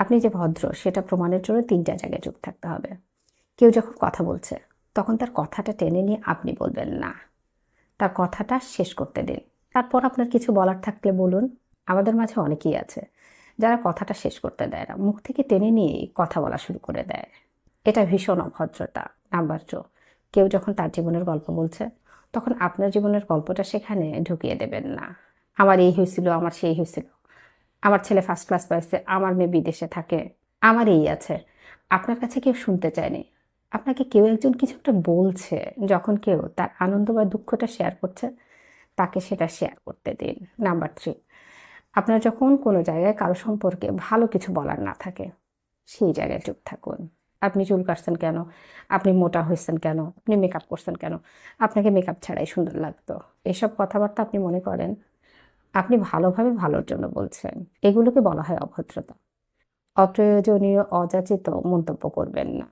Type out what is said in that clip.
আপনি যে ভদ্র, সেটা প্রমাণের জন্য তিনটা জায়গায় চুপ থাকতে হবে। কেউ যখন কথা বলছে, তখন তার কথাটা টেনে নিয়ে আপনি বলবেন, না। তার কথাটা শেষ করতে দিন। তারপর আপনার কিছু বলার থাকলে বলুন। আমাদের মাঝে অনেকেই আছে, যারা কথাটা শেষ করতে দেয় না, মুখ থেকে টেনে নিয়েই কথা বলা শুরু করে দেয়। এটা ভীষণ অভদ্রতা। নাম্বার টু কেউ যখন তার জীবনের গল্প বলছে, তখন আপনার জীবনের গল্পটা সেখানে ঢুকিয়ে দেবেন না। আমার এই হয়েছিল, আমার সেই হয়েছিল। আমার ছেলে ফার্স্ট ক্লাস পাইছে, আমার মেয়ে বিদেশে থাকে আমার এই আছে। আপনার কাছে কেউ শুনতে চায়নি? আপনাকে কেউ একজন কিছু একটা বলছে, যখন কেউ তার আনন্দ বা দুঃখটা শেয়ার করছে, তাকে সেটা শেয়ার করতে দিন। নাম্বার থ্রি আপনার যখন কোনো জায়গায় কারও সম্পর্কে ভালো কিছু বলার না থাকে, সেই জায়গায় চুপ থাকুন। আপনি চুল কাটছেন কেন? আপনি মোটা হয়েছেন কেন? আপনি মেকআপ করছেন কেন? আপনাকে মেকআপ ছাড়াই সুন্দর লাগতো। এসব কথাবার্তা আপনি মনে করেন? আপনি ভালোভাবে ভালোর জন্য বলছেন। এগুলোকে বলা হয় অভদ্রতা। অপ্রয়োজনীয় অযাচিত মন্তব্য করবেন না।